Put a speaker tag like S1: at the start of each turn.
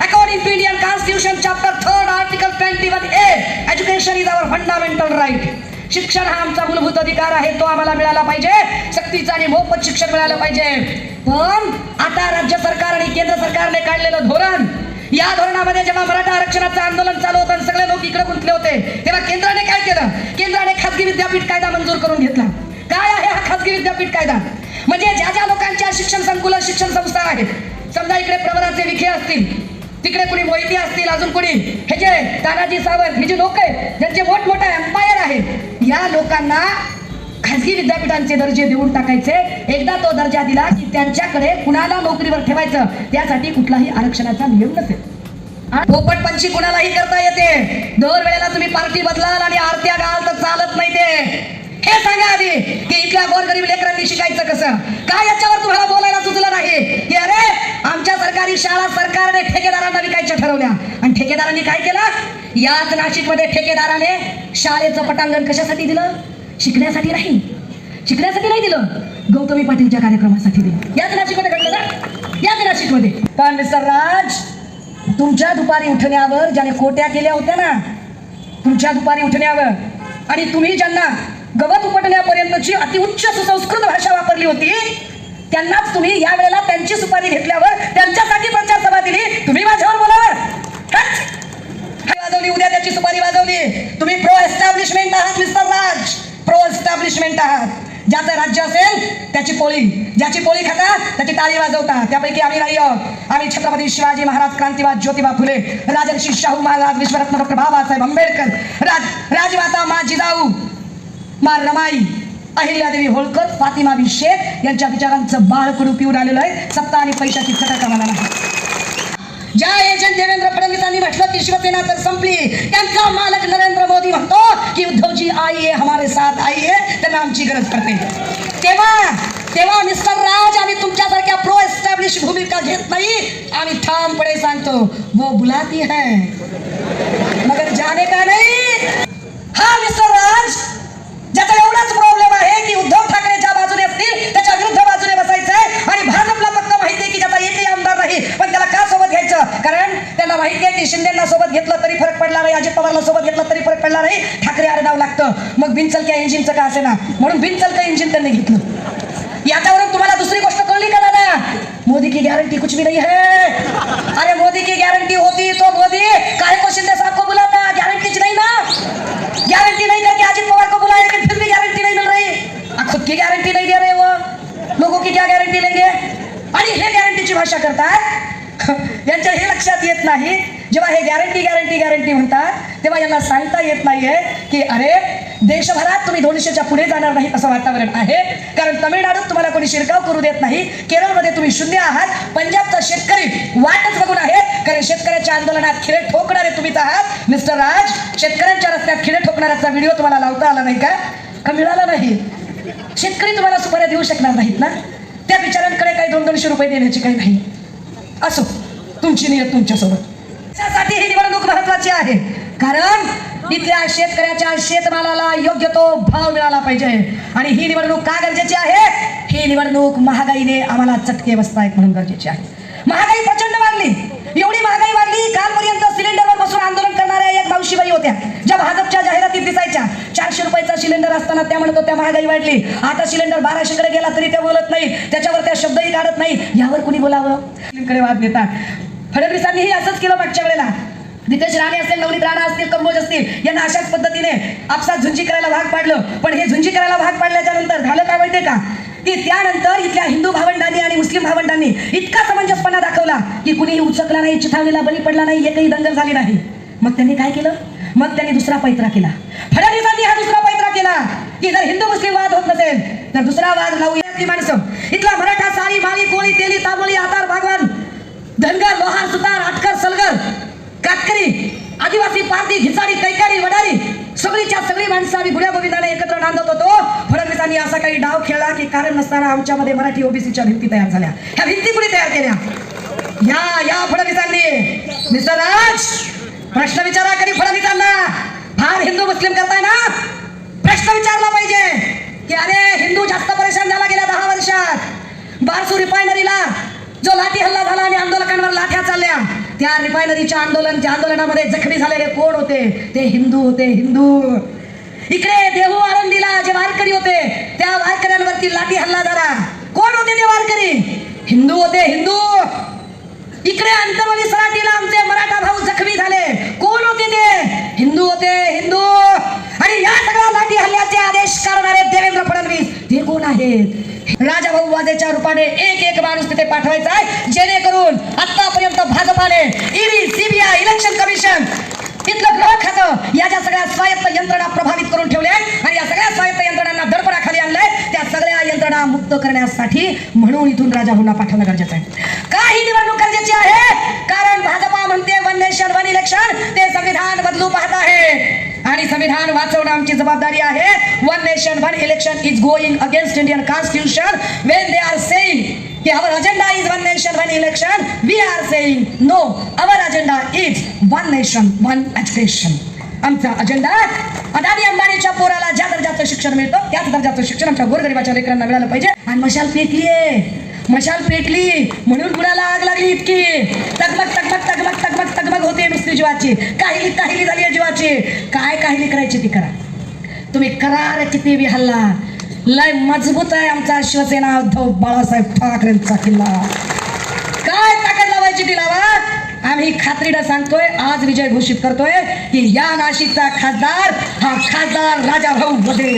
S1: According to Indian Constitution, chapter 3, article 21A, education is our fundamental right. शिक्षण हा आमचा मूलभूत अधिकार आहे तो आम्हाला मिळाला पाहिजे. सक्तीचा आणि मोफत शिक्षण मिळालं पाहिजे. पण आता राज्य सरकार आणि केंद्र सरकारने काढलेलं धोरण या धोरणामध्ये जेव्हा मराठा आरक्षणाचं आंदोलन चालू होतं आणि सगळे लोक इकडे गुंतले होते तेव्हा केंद्राने काय केलं? केंद्राने खासगी विद्यापीठ कायदा मंजूर करून घेतला. काय आहे हा खासगी विद्यापीठ कायदा? म्हणजे ज्या ज्या लोकांच्या शिक्षण संकुल शिक्षण संस्था आहेत समजा इकडे प्रवराचे विखे असतील तिकडे कुणी वैद्य असतील अजून कुणी? हे जे तानाजी सावंत हे जे लोक आहेत ज्यांचे मोठमोठा एम्पायर आहे या लोकांना खासगी विद्यापीठांचे दर्जे देऊन टाकायचे. एकदा तो दर्जा दिला की त्यांच्याकडे कुणाला नोकरीवर ठेवायचं? त्यासाठी कुठलाही आरक्षणाचा नियम नसेल. आणि पोपट पंची कुणालाही करता येते? दर वेळेला तुम्ही पार्टी बदलाल आणि आरत्या गाल तर चालत नाही ते. हे सांगा आधी की इथल्या गोरगरीब लेकरांनी शिकायचं कसं? काय याच्यावर तुम्हाला बोलायला सुचलं नाही की अरे आमच्या सरकारी शाळा सरकारने ठेकेदारांना विकायच्या ठरवल्या. आणि ठेकेदारांनी काय केलं? याच नाशिकमध्ये ठेकेदाराने शाळेचं पटांगण कशासाठी दिलं? शिकण्यासाठी नाही. शिकण्यासाठी नाही दिलं. गौतमी पाटीलच्या कार्यक्रमासाठी दिलं. याच नाशिकमध्ये घडलं ना? याच नाशिकमध्ये. पण मिस्टर राज तुमच्या दुपारी उठण्यावर ज्याने कोट्या केल्या होत्या ना तुमच्या दुपारी उठण्यावर. आणि तुम्ही ज्यांना गवत उपटण्यापर्यंतची अतिउच्च सुसंस्कृत भाषा वापरली होती त्यांनाच तुम्ही या वेळेला त्यांची सुपारी घेतल्यावर त्यांच्यासाठी प्रचार सभा दिली. तुम्ही माझ्यावर बोलावर वाजवली उद्या त्याची सुपारी वाजवली. तुम्ही प्रो एस्टॅब्लिशमेंट आहात मिस्टर राज प्रो एस्टॅब्लिशमेंट आहात. ज्याचं राज्य असेल त्याची पोळी. ज्याची पोळी खाता त्याची टाळी वाजवता. त्यापैकी आम्ही नाही आम्ही छत्रपती शिवाजी महाराज क्रांतीवाद ज्योतिबा फुले राजर्षी शाहू महाराज विश्वरत्न डॉक्टर बाबासाहेब आंबेडकर राज राजमाता मा जिजाऊ मा रमाई अहिल्यादेवी होळकर फातिमा बी शेख यांच्या विचारांचं बाळकडू पिऊन आलेलं आहे. सत्ता आणि पैशाची खटक आम्हाला नाही. ज्या एजंट देवेंद्र फडणवीसांनी म्हटलं की शिवसेना तर संपली. त्यांचा मालक नरेंद्र मोदी म्हणतो की उद्धवजी आईये हमारे साथ आईये त्यांना आमची गरज पडते. तेव्हा तेव्हा मिस्टर राज आम्ही तुमच्यासारख्या प्रो एस्टॅब्लिश भूमिका घेत नाही. आम्ही ठामपणे सांगतो वो बुलाती है. मगर जाने का नाही. हा मिस्टर राज ज्याचा एवढाच शिंदेना सोबत घेतलं तरी फरक पडला नाही अजित पवारला सोबत घेतलं तरी फरक पडला नाही ठाकरे आडनाव लागतं. मग बिनचलक्या इंजिनचं का असे ना म्हणून बिनचलक्या इंजिन त्यांनी घेतलं. याच्यावरून तुम्हाला दुसरी गोष्ट कळली का दादा? मोदी की गॅरंटी कुछ भी नहीं है. अरे मोदी की गॅरंटी होती तो मोदी. काहे को शिंदे साहब को बुलाता? गॅरंटीच नाही ना. गारंटी नहीं करके अजित पवार को बुलाया लेकिन फिर भी गारंटी नहीं मिल रही. आ, खुद की गारंटी नहीं दे रहे वो. लोगों की क्या गारंटी लेंगे? आणि हे गॅरंटीची भाषा करतात यांच्या हे लक्षात येत नाही. जेव्हा हे गॅरंटी गॅरंटी गॅरंटी म्हणतात तेव्हा यांना सांगता येत नाहीये की अरे देशभरात तुम्ही दोनशेच्या पुढे जाणार नाही असं वातावरण आहे. कारण तमिळनाडूत तुम्हाला कोणी शिरकाव करू देत नाही. केरळमध्ये तुम्ही शून्य आहात. पंजाबचा शेतकरी वाटच बघून आहे. कारण शेतकऱ्याच्या आंदोलनात खिळे ठोकणारे तुम्हीच आहात. मिस्टर राज शेतकऱ्यांच्या रस्त्यात खिळे ठोकणाऱ्याचा व्हिडिओ तुम्हाला लावता आला नाही का? का मिळाला नाही? शेतकरी तुम्हाला सुपाऱ्या देऊ शकणार नाहीत ना? त्या बिचारांकडे काही दोन दोनशे रुपये देण्याची काही नाही. असो तुमची नियत तुमच्यासोबत त्यासाठी ही निवडणूक महत्वाची आहे. कारण इथल्या शेतकऱ्याच्या शेतमालाला योग्य तो भाव मिळाला पाहिजे. आणि ही निवडणूक का गरजेची आहे? ही निवडणूक महागाईने आम्हाला चटके बसतायत म्हणून गरजेची आहे. महागाई प्रचंड वाढली. एवढी महागाई वाढली कालपर्यंत सिलेंडरवर बसून आंदोलन करणाऱ्या एक मावशीबाई होत्या. ज्या भाजपच्या जाहिरातीत दिसायच्या चारशे रुपयाचा सिलेंडर असताना त्या म्हणत होत्या महागाई वाढली. आता सिलेंडर बाराशेकडे गेला तरी त्या बोलत नाही त्याच्यावर त्या शब्दही काढत नाही यावर कुणी बोलावं? कडे वाद देतात फडणवीसांनीही असंच केलं मागच्या वेळेला. नितेश राणे असतील नवनीत राणा असतील कंबोज असतील यांना अशाच पद्धतीने आपसात झुंजी करायला भाग पाडलं. पण हे झुंजी करायला भाग पाडल्याच्या नंतर झालं काय माहितीये का? की त्यानंतर इथल्या हिंदू भावंडांनी आणि मुस्लिम भावंडांनी इतका समंजसपणा दाखवला की कुणीही उचकला नाही चिथावलेला बळी पडला नाही एकही दंगल झाली नाही. मग त्यांनी काय केलं? मग त्यांनी दुसरा पैत्रा केला. फडणवीसांनी हा दुसरा पैत्रा केला की जर हिंदू मुस्लिम वाद होत नसेल तर दुसरा वाद लावूया ती माणसं. इथला मराठी पारधी घिसाडी कैकारी वडारी सगळीच्या सगळी माणसं आम्ही गुड्या गोविंदाने एकत्र नांदत होतो. फडणवीसांनी असा काही डाव खेळला की कारण नसताना आमच्यामध्ये मराठी ओबीसीच्या भिंती तयार झाल्या. ह्या भिंती कुणी तयार केल्या. या या फडणवीसांनी. मिस्टर राज प्रश्न विचारा कधी फडणवीसांना. फार हिंदू मुस्लिम करताय ना? प्रश्न विचारला पाहिजे. की अरे हिंदू जास्त परेशान झाला गेल्या दहा वर्षात. बारसू रिफायनरीला जो लाठी हल्ला झाला आणि त्या रिफायनरीच्या आंदोलन त्या आंदोलनामध्ये जखमी झालेले कोण होते? ते हिंदू होते हिंदू. इकडे देहू आनंदीला जे वारकरी होते त्या वारकऱ्यांवरती लाठी हल्ला झाला. कोण होते ते वारकरी? हिंदू होते हिंदू. इकडे अंतरवली सराटीला आमचे मराठा भाऊ जखमी झाले. कोण होते ते? हिंदू होते हिंदू. आणि या सगळ्या लाठी हल्ल्याचे आदेश करणारे देवेंद्र फडणवीस. कोण आहेत? राजा भाऊ वाजेच्या रूपाने एक एक माणूस तिथे पाठवायचा आहे. जेणेकरून आतापर्यंत भाजपाने ईडी सीबीआय इलेक्शन कमिशन इथलं ग्रह खातं या ज्या सगळ्या स्वायत्त यंत्रणा प्रभावित करून ठेवल्या आहेत आणि या सगळ्या स्वायत्त यंत्रणांना दडपणाखाली आणलंय त्या सगळ्या यंत्रणा मुक्त करण्यासाठी म्हणून इथून राजा भाऊला पाठवणं गरजेचं आहे. काही निवडणूक गरजेची आहे कारण भाजपा म्हणते वन नेशन वन इलेक्शन ते संविधान बदलू पाहत संविधान वाचवणं आमची जबाबदारी आहे. One nation one election is going against Indian constitution when they are saying की our agenda is one nation one election we are saying no our agenda is one nation one education आमचा agenda Adani अंबानीच्या पोराला ज्या दर्जाचं शिक्षण मिळतं त्याच दर्जाचं शिक्षण आमच्या गोरगरिबाच्या लेकरांना मिळालं पाहिजे. आणि मशाल पेटलीये. मशाल पेटली. म्हणून कुणाला आग लागली इतकी? तगमग जीवाची. काहीली काहीली झाली आहे जीवाची. काय काहीली करायची ती करा. तुम्ही करार किती बी हल्ला. लय मजबूत आहे आमचा शिवसेना उद्धव बाळासाहेब ठाकरेंचा किल्ला. काय ताकद लावायची ती लावा आम्ही खात्रीनं सांगतोय आज विजय घोषित करतोय की या नाशिकचा खासदार हा खासदार राजाभाऊ बदे